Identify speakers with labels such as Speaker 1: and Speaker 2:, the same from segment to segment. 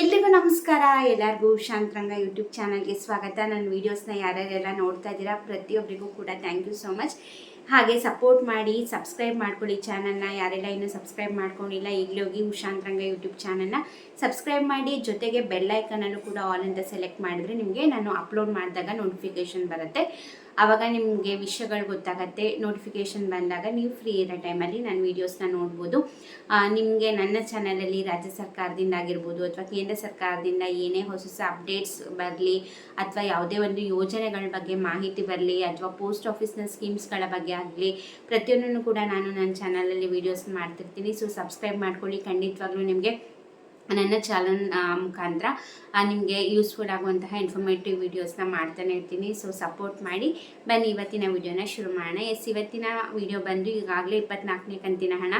Speaker 1: ಎಲ್ರಿಗೂ ನಮಸ್ಕಾರ. ಎಲ್ಲರಿಗೂ ಶಾಂತರಂಗ ಯೂಟ್ಯೂಬ್ ಚಾನಲ್ಗೆ ಸ್ವಾಗತ. ನನ್ನ ವೀಡಿಯೋಸ್ನ ಯಾರ್ಯಾರೆಲ್ಲ ನೋಡ್ತಾ ಇದ್ದೀರಾ ಪ್ರತಿಯೊಬ್ಬರಿಗೂ ಕೂಡ ಥ್ಯಾಂಕ್ ಯು ಸೋ ಮಚ್ ಹಾಗೆ ಸಪೋರ್ಟ್ ಮಾಡಿ ಸಬ್ಸ್ಕ್ರೈಬ್ ಮಾಡ್ಕೊಳ್ಳಿ ಚಾನಲ್ನ ಯಾರೆಲ್ಲ ಇನ್ನೂ ಸಬ್ಸ್ಕ್ರೈಬ್ ಮಾಡ್ಕೊಂಡಿಲ್ಲ, ಈಗಲೇ ಹೋಗಿ ಉಷಾಂತರಂಗ ಯೂಟ್ಯೂಬ್ ಚಾನಲ್ನ ಸಬ್ಸ್ಕ್ರೈಬ್ ಮಾಡಿ, ಜೊತೆಗೆ ಬೆಲ್ ಐಕನನ್ನು ಕೂಡ ಆಲ್ ಅಂತ ಸೆಲೆಕ್ಟ್ ಮಾಡಿದ್ರೆ ನಿಮಗೆ ನಾನು ಅಪ್ಲೋಡ್ ಮಾಡಿದಾಗ ನೋಟಿಫಿಕೇಷನ್ ಬರುತ್ತೆ. ಆವಾಗ ನಿಮಗೆ ವಿಷಯಗಳು ಗೊತ್ತಾಗತ್ತೆ. ನೋಟಿಫಿಕೇಷನ್ ಬಂದಾಗ ನೀವು ಫ್ರೀ ಇರೋ ಟೈಮಲ್ಲಿ ನನ್ನ ವೀಡಿಯೋಸ್ನ ನೋಡ್ಬೋದು. ನಿಮಗೆ ನನ್ನ ಚಾನಲಲ್ಲಿ ರಾಜ್ಯ ಸರ್ಕಾರದಿಂದ ಆಗಿರ್ಬೋದು ಅಥವಾ ಕೇಂದ್ರ ಸರ್ಕಾರದಿಂದ ಏನೇ ಹೊಸ ಹೊಸ ಅಪ್ಡೇಟ್ಸ್ ಬರಲಿ ಅಥವಾ ಯಾವುದೇ ಒಂದು ಯೋಜನೆಗಳ ಬಗ್ಗೆ ಮಾಹಿತಿ ಬರಲಿ ಅಥವಾ ಪೋಸ್ಟ್ ಆಫೀಸ್ನ ಸ್ಕೀಮ್ಸ್ಗಳ ಬಗ್ಗೆ ಆಗಲಿ. ಪ್ರತಿಯೊಂದನ್ನು ಕೂಡ ನಾನು ನನ್ನ ಚಾನಲಲ್ಲಿ ವೀಡಿಯೋಸ್ ಮಾಡ್ತಿರ್ತೀನಿ. ಸೊ ಸಬ್ಸ್ಕ್ರೈಬ್ ಮಾಡ್ಕೊಳ್ಳಿ. ಖಂಡಿತವಾಗ್ಲೂ ನಿಮಗೆ ನನ್ನ ಚಾನಲ್ ಮುಖಾಂತರ ನಿಮಗೆ ಯೂಸ್ಫುಲ್ ಆಗುವಂತಹ ಇನ್ಫಾರ್ಮೇಟಿವ್ ವೀಡಿಯೋಸ್ನ ಮಾಡ್ತಾನೆ ಇರ್ತೀನಿ. ಸೊ ಸಪೋರ್ಟ್ ಮಾಡಿ. ಬನ್ನಿ ಇವತ್ತಿನ ವಿಡಿಯೋನ ಶುರು ಮಾಡೋಣ. ಎಸ್ ಇವತ್ತಿನ ವಿಡಿಯೋ ಬಂದು ಈಗಾಗಲೇ ಇಪ್ಪತ್ನಾಲ್ಕನೇ ಕಂತಿನ ಹಣ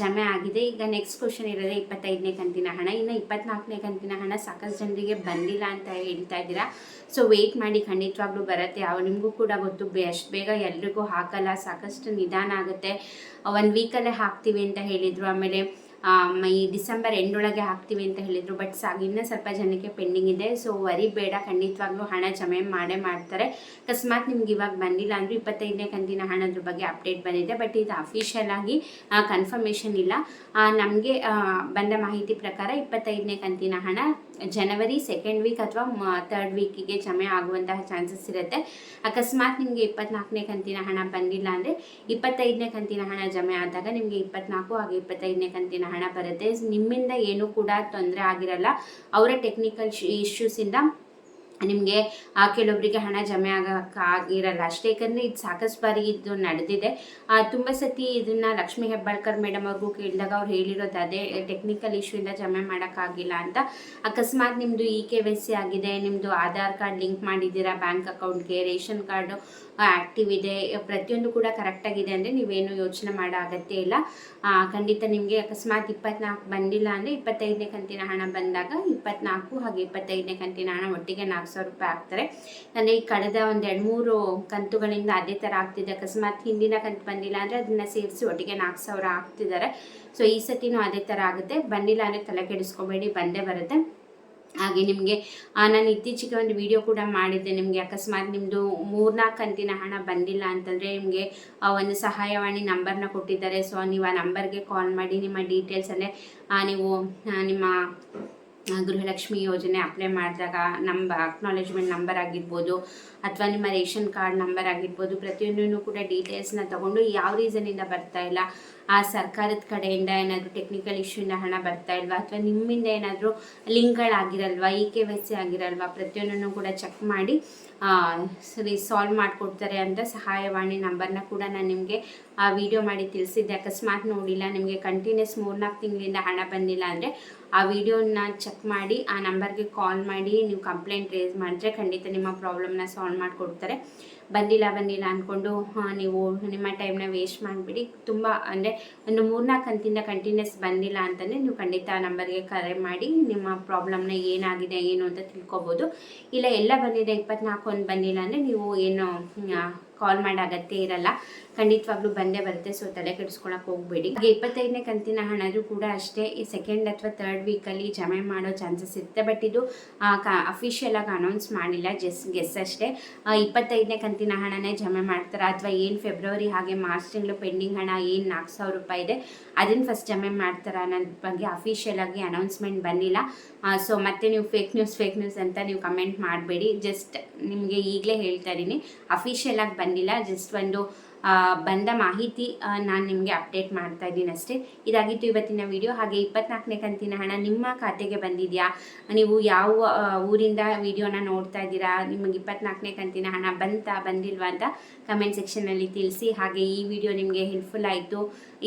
Speaker 1: ಜಮೆ ಆಗಿದೆ. ಈಗ ನೆಕ್ಸ್ಟ್ ಕ್ವಶನ್ ಇರೋದೇ ಇಪ್ಪತ್ತೈದನೇ ಕಂತಿನ ಹಣ. ಇನ್ನು ಇಪ್ಪತ್ನಾಲ್ಕನೇ ಕಂತಿನ ಹಣ ಸಾಕಷ್ಟು ಜನರಿಗೆ ಬಂದಿಲ್ಲ ಅಂತ ಹೇಳ್ತಾ ಇದ್ದೀರಾ? ಸೊ ವೆಯ್ಟ್ ಮಾಡಿ. ಖಂಡಿತವಾಗ್ಲೂ ಬರುತ್ತೆ. ಯಾವ ನಿಮಗೂ ಕೂಡ ಗೊತ್ತು. ಅಷ್ಟು ಬೇಗ ಎಲ್ರಿಗೂ ಹಾಕಲ್ಲ. ಸಾಕಷ್ಟು ನಿಧಾನ ಆಗುತ್ತೆ. ಒಂದು ವೀಕಲ್ಲೇ ಹಾಕ್ತೀವಿ ಅಂತ ಹೇಳಿದರು. ಆಮೇಲೆ ಆಮ್, ಈ ಡಿಸೆಂಬರ್ ಎಂಡೊಳಗೆ ಹಾಕ್ತೀವಿ ಅಂತ ಹೇಳಿದರು. ಬಟ್ ಸಾಗ ಇನ್ನೂ ಸ್ವಲ್ಪ ಜನಕ್ಕೆ ಪೆಂಡಿಂಗ್ ಇದೆ. ಸೊ ವರಿ ಬೇಡ. ಖಂಡಿತವಾಗ್ಲೂ ಹಣ ಜಮೆ ಮಾಡೇ ಮಾಡ್ತಾರೆ. ಅಕಸ್ಮಾತ್ ನಿಮ್ಗೆ ಇವಾಗ ಬಂದಿಲ್ಲ ಅಂದರೆ ಇಪ್ಪತ್ತೈದನೇ ಕಂತಿನ ಹಣದ್ರ ಬಗ್ಗೆ ಅಪ್ಡೇಟ್ ಬಂದಿದೆ. ಬಟ್ ಇದು ಅಫಿಷಿಯಲ್ ಆಗಿ ಕನ್ಫರ್ಮೇಷನ್ ಇಲ್ಲ. ನಮಗೆ ಬಂದ ಮಾಹಿತಿ ಪ್ರಕಾರ ಇಪ್ಪತ್ತೈದನೇ ಕಂತಿನ ಹಣ ಜನವರಿ ಸೆಕೆಂಡ್ ವೀಕ್ ಅಥವಾ ತರ್ಡ್ ವೀಕಿಗೆ ಜಮೆ ಆಗುವಂತಹ ಚಾನ್ಸಸ್ ಇರುತ್ತೆ. ಅಕಸ್ಮಾತ್ ನಿಮಗೆ ಇಪ್ಪತ್ನಾಲ್ಕನೇ ಕಂತಿನ ಹಣ ಬಂದಿಲ್ಲ ಅಂದರೆ ಇಪ್ಪತ್ತೈದನೇ ಕಂತಿನ ಹಣ ಜಮೆ ಆದಾಗ ನಿಮಗೆ ಇಪ್ಪತ್ನಾಲ್ಕು ಹಾಗೆ ಇಪ್ಪತ್ತೈದನೇ ಕಂತಿನ ಹಣ ಬರುತ್ತೆ. ನಿಮ್ಮಿಂದ ಏನೂ ಕೂಡ ತೊಂದರೆ ಆಗಿರಲ್ಲ. ಅವರ ಟೆಕ್ನಿಕಲ್ ಇಶ್ಯೂಸಿಂದ ನಿಮಗೆ ಆ ಕೆಲವೊಬ್ಬರಿಗೆ ಹಣ ಜಮೆ ಆಗೋಕ್ಕಾಗಿರಲ್ಲ ಅಷ್ಟೇ ಯಾಕಂದರೆ ಇದು ಸಾಕಷ್ಟು ಬಾರಿ ಇದು ನಡೆದಿದೆ. ತುಂಬ ಸತಿ ಇದನ್ನು ಲಕ್ಷ್ಮಿ ಹೆಬ್ಬಾಳ್ಕರ್ ಮೇಡಮ್ ಅವ್ರಿಗೂ ಕೇಳಿದಾಗ ಅವ್ರು ಹೇಳಿರೋದು ಅದೇ ಟೆಕ್ನಿಕಲ್ ಇಶ್ಯೂಯಿಂದ ಜಮೆ ಮಾಡೋಕ್ಕಾಗಿಲ್ಲ ಅಂತ. ಅಕಸ್ಮಾತ್ ನಿಮ್ಮದು ಇ ಕೆ ವೈ ಸಿ ಆಗಿದೆ ನಿಮ್ಮದು ಆಧಾರ್ ಕಾರ್ಡ್ ಲಿಂಕ್ ಮಾಡಿದ್ದೀರಾ, ಬ್ಯಾಂಕ್ ಅಕೌಂಟ್ಗೆ, ರೇಷನ್ ಕಾರ್ಡು ಆ್ಯಕ್ಟಿವ್ ಇದೆ, ಪ್ರತಿಯೊಂದು ಕೂಡ ಕರೆಕ್ಟಾಗಿದೆ ಅಂದರೆ ನೀವೇನು ಯೋಚನೆ ಮಾಡೋ ಅಗತ್ಯ ಇಲ್ಲ. ಖಂಡಿತ ನಿಮಗೆ ಅಕಸ್ಮಾತ್ ಇಪ್ಪತ್ನಾಲ್ಕು ಬಂದಿಲ್ಲ ಅಂದರೆ ಇಪ್ಪತ್ತೈದನೇ ಕಂತಿನ ಹಣ ಬಂದಾಗ ಇಪ್ಪತ್ನಾಲ್ಕು ಹಾಗೆ ಇಪ್ಪತ್ತೈದನೇ ಕಂತಿನ ಹಣ ಒಟ್ಟಿಗೆ ನಾಲ್ಕು ಸಾವಿರ ರೂಪಾಯಿ ಆಗ್ತಾರೆ ಅಂದರೆ ಈ ಕಳೆದ ಒಂದು ಎರಡು ಮೂರು ಕಂತುಗಳಿಂದ ಅದೇ ಥರ ಆಗ್ತಿದೆ. ಅಕಸ್ಮಾತ್ ಹಿಂದಿನ ಕಂತು ಬಂದಿಲ್ಲ ಅಂದರೆ ಅದನ್ನು ಸೇರಿಸಿ ಒಟ್ಟಿಗೆ ನಾಲ್ಕು ಸಾವಿರ ಆಗ್ತಿದ್ದಾರೆ ಸೊ ಈ ಸತಿನೂ ಅದೇ ಥರ ಆಗುತ್ತೆ. ಬಂದಿಲ್ಲ ಅಂದರೆ ತಲೆ ಕೆಡಿಸ್ಕೊಬೇಡಿ, ಬಂದೇ ಬರುತ್ತೆ. ಹಾಗೆ ನಿಮಗೆ ನಾನು ಇತ್ತೀಚೆಗೆ ಒಂದು ವಿಡಿಯೋ ಕೂಡ ಮಾಡಿದ್ದೆ. ನಿಮಗೆ ಅಕಸ್ಮಾತ್ ನಿಮ್ಮದು ಮೂರ್ನಾಲ್ಕು ಕಂತಿನ ಹಣ ಬಂದಿಲ್ಲ ಅಂತಂದರೆ ನಿಮಗೆ ಒಂದು ಸಹಾಯವಾಣಿ ನಂಬರ್ನ ಕೊಟ್ಟಿದ್ದಾರೆ. ಸೊ ನೀವು ಆ ನಂಬರ್ಗೆ ಕಾಲ್ ಮಾಡಿ, ನಿಮ್ಮ ಡೀಟೇಲ್ಸ್ ಅಂದರೆ ನೀವು ನಿಮ್ಮ ಗೃಹಲಕ್ಷ್ಮಿ ಯೋಜನೆ ಅಪ್ಲೈ ಮಾಡಿದಾಗ ನಂಬ ಅಕ್ನಾಲೆಜ್ಮೆಂಟ್ ನಂಬರ್ ಆಗಿರ್ಬೋದು ಅಥವಾ ನಿಮ್ಮ ರೇಷನ್ ಕಾರ್ಡ್ ನಂಬರ್ ಆಗಿರ್ಬೋದು ಪ್ರತಿಯೊಂದನ್ನು ಕೂಡ ಡೀಟೇಲ್ಸ್ನ ತಗೊಂಡು ಯಾವ ರೀಸನಿಂದ ಬರ್ತಾ ಇಲ್ಲ, ಆ ಸರ್ಕಾರದ ಕಡೆಯಿಂದ ಏನಾದರೂ ಟೆಕ್ನಿಕಲ್ ಇಶ್ಯೂಯಿಂದ ಹಣ ಬರ್ತಾ ಇಲ್ವಾ ಅಥವಾ ನಿಮ್ಮಿಂದ ಏನಾದರೂ ಲಿಂಕ್ಗಳಾಗಿರಲ್ವಾ ಇ ಕೆ ವೈ ಸಿ ಆಗಿರಲ್ವಾ, ಪ್ರತಿಯೊಂದನ್ನು ಕೂಡ ಚೆಕ್ ಮಾಡಿ ಸರಿ ಸಾಲ್ವ್ ಮಾಡಿಕೊಡ್ತಾರೆ ಅಂತ ಸಹಾಯವಾಣಿ ನಂಬರ್ನ ಕೂಡ ನಾನು ನಿಮಗೆ ಆ ವಿಡಿಯೋ ಮಾಡಿ ತಿಳಿಸಿದ್ದೆ. ಅಕಸ್ಮಾತ್ ನೋಡಿಲ್ಲ, ನಿಮಗೆ ಕಂಟಿನ್ಯೂಸ್ ಮೂರ್ನಾಲ್ಕು ತಿಂಗಳಿಂದ ಹಣ ಬಂದಿಲ್ಲ ಅಂದರೆ ಆ ವಿಡಿಯೋನ ಚೆಕ್ ಮಾಡಿ, ಆ ನಂಬರ್ಗೆ ಕಾಲ್ ಮಾಡಿ, ನೀವು ಕಂಪ್ಲೇಂಟ್ ರೇಸ್ ಮಾಡಿದ್ರೆ ಖಂಡಿತ ನಿಮ್ಮ ಪ್ರಾಬ್ಲಮ್ನ ಸಾಲ್ವ್ ಮಾಡಿಕೊಡ್ತಾರೆ. ಬಂದಿಲ್ಲ ಬಂದಿಲ್ಲ ಅಂದ್ಕೊಂಡು ನೀವು ನಿಮ್ಮ ಟೈಮ್ನ ವೇಸ್ಟ್ ಮಾಡಿಬಿಡಿ. ತುಂಬ ಅಂದರೆ ಒಂದು ಮೂರ್ನಾಲ್ಕು ಕಂತಿಂದ ಕಂಟಿನ್ಯೂಸ್ ಬಂದಿಲ್ಲ ಅಂತಂದರೆ ನೀವು ಖಂಡಿತ ಆ ನಂಬರ್ಗೆ ಕರೆ ಮಾಡಿ, ನಿಮ್ಮ ಪ್ರಾಬ್ಲಮ್ನ ಏನಾಗಿದೆ, ಏನು ಅಂತ ತಿಳ್ಕೊಬೋದು. ಇಲ್ಲ, ಎಲ್ಲ ಬಂದಿದೆ ಇಪ್ಪತ್ನಾಲ್ಕು ಒಂದು ಬಂದಿಲ್ಲ ಅಂದರೆ ನೀವು ಏನು ಕಾಲ್ ಮಾಡೋ ಅಗತ್ಯ ಇರಲ್ಲ. ಖಂಡಿತವಾಗ್ಲೂ ಬಂದೇ ಬರುತ್ತೆ ಸೊ ತಲೆ ಕೆಡಿಸ್ಕೊಳಕ್ಕೆ ಹೋಗಬೇಡಿ. ಹಾಗೆ ಇಪ್ಪತ್ತೈದನೇ ಕಂತಿನ ಹಣದೂ ಕೂಡ ಅಷ್ಟೇ, ಈ ಸೆಕೆಂಡ್ ಅಥವಾ ತರ್ಡ್ ವೀಕಲ್ಲಿ ಜಮೆ ಮಾಡೋ ಚಾನ್ಸಸ್ ಇರುತ್ತೆ ಬಟ್ ಇದು ಅಫಿಷಿಯಲ್ ಆಗಿ ಅನೌನ್ಸ್ ಮಾಡಿಲ್ಲ ಜಸ್ ಗೆಸ್ ಅಷ್ಟೇ. ಇಪ್ಪತ್ತೈದನೇ ಕಂತಿನ ಹಣನೇ ಜಮೆ ಮಾಡ್ತಾರೆ, ಅಥವಾ ಏನು ಫೆಬ್ರವರಿ ಹಾಗೆ ಮಾರ್ಚ್ ತಿಂಗಳು ಪೆಂಡಿಂಗ್ ಹಣ ಏನು ನಾಲ್ಕು ಸಾವಿರ ರೂಪಾಯಿ ಇದೆ ಅದನ್ನು ಫಸ್ಟ್ ಜಮೆ ಮಾಡ್ತಾರೆ ಅನ್ನೋದ್ರ ಬಗ್ಗೆ ಅಫಿಷಿಯಲ್ ಆಗಿ ಅನೌನ್ಸ್ಮೆಂಟ್ ಬಂದಿಲ್ಲ. ಸೊ ಮತ್ತೆ ನೀವು ಫೇಕ್ ನ್ಯೂಸ್ ಫೇಕ್ ನ್ಯೂಸ್ ಅಂತ ನೀವು ಕಮೆಂಟ್ ಮಾಡಬೇಡಿ. ಜಸ್ಟ್ ನಿಮಗೆ ಈಗಲೇ ಹೇಳ್ತಾ ಇದ್ದೀನಿ ಅಫಿಷಿಯಲ್ ಆಗಿ ಬಂದಿಲ್ಲ ಜಸ್ಟ್ ಒಂದು ಆ, ಬಂದ ಮಾಹಿತಿ ನಾನು ನಿಮಗೆ ಅಪ್ಡೇಟ್ ಮಾಡ್ತಾ ಇದ್ದೀನಿ ಅಷ್ಟೇ. ಇದಾಗಿತ್ತು ಇವತ್ತಿನ ವಿಡಿಯೋ ಹಾಗೆ ಇಪ್ಪತ್ನಾಲ್ಕನೇ ಕಂತಿನ ಹಣ ನಿಮ್ಮ ಖಾತೆಗೆ ಬಂದಿದೆಯಾ? ನೀವು ಯಾವ ಊರಿಂದ ವಿಡಿಯೋನ ನೋಡ್ತಾ ಇದ್ದೀರಾ? ನಿಮಗೆ ಇಪ್ಪತ್ನಾಲ್ಕನೇ ಕಂತಿನ ಹಣ ಬಂತಾ, ಬಂದಿಲ್ವಾ ಅಂತ ಕಮೆಂಟ್ ಸೆಕ್ಷನಲ್ಲಿ ತಿಳಿಸಿ. ಹಾಗೆ ಈ ವಿಡಿಯೋ ನಿಮಗೆ ಹೆಲ್ಪ್ಫುಲ್ ಆಯಿತು,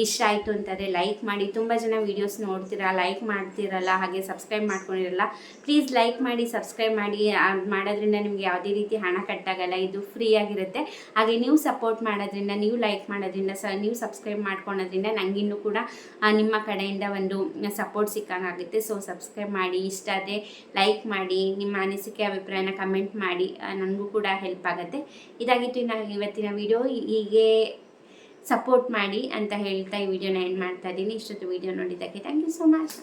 Speaker 1: ಇಷ್ಟ ಆಯಿತು ಅಂತಂದರೆ ಲೈಕ್ ಮಾಡಿ. ತುಂಬ ಜನ ವೀಡಿಯೋಸ್ ನೋಡ್ತೀರಾ ಲೈಕ್ ಮಾಡ್ತಿರಲ್ಲ, ಹಾಗೆ ಸಬ್ಸ್ಕ್ರೈಬ್ ಮಾಡ್ಕೊಂಡಿರಲ್ಲ ಪ್ಲೀಸ್ ಲೈಕ್ ಮಾಡಿ ಸಬ್ಸ್ಕ್ರೈಬ್ ಮಾಡಿ. ಮಾಡೋದ್ರಿಂದ ನಿಮಗೆ ಯಾವುದೇ ರೀತಿ ಹಣ ಕಟ್ಟಾಗಲ್ಲ ಇದು ಫ್ರೀ ಆಗಿರುತ್ತೆ. ಹಾಗೆ ನೀವು ಸಪೋರ್ಟ್ ಮಾಡೋದ್ರಿಂದ ನೀವು ಲೈಕ್ ಮಾಡೋದ್ರಿಂದ, ಸ, ನೀವು ಸಬ್ಸ್ಕ್ರೈಬ್ ಮಾಡ್ಕೊಳೋದ್ರಿಂದ ನನಗಿನ್ನೂ ಕೂಡ ನಿಮ್ಮ ಕಡೆಯಿಂದ ಒಂದು ಸಪೋರ್ಟ್ ಸಿಕ್ಕಂಗಾಗುತ್ತೆ ಸೊ ಸಬ್ಸ್ಕ್ರೈಬ್ ಮಾಡಿ, ಇಷ್ಟ ಆದರೆ ಲೈಕ್ ಮಾಡಿ, ನಿಮ್ಮ ಅನಿಸಿಕೆ, ಅಭಿಪ್ರಾಯನ ಕಮೆಂಟ್ ಮಾಡಿ ನನಗೂ ಕೂಡ ಹೆಲ್ಪ್ ಆಗುತ್ತೆ. ಇದಾಗಿತ್ತು ನಾನು ಇವತ್ತಿನ ವಿಡಿಯೋ ಹೀಗೆ ಸಪೋರ್ಟ್ ಮಾಡಿ ಅಂತ ಹೇಳ್ತಾ ಈ ವಿಡಿಯೋನ ಎಂಡ್ ಮಾಡ್ತಾ ಇದ್ದೀನಿ. ಇಷ್ಟೊತ್ತು ವಿಡಿಯೋ ನೋಡಿದ್ದಕ್ಕೆ ಥ್ಯಾಂಕ್ ಯು ಸೋ ಮಚ್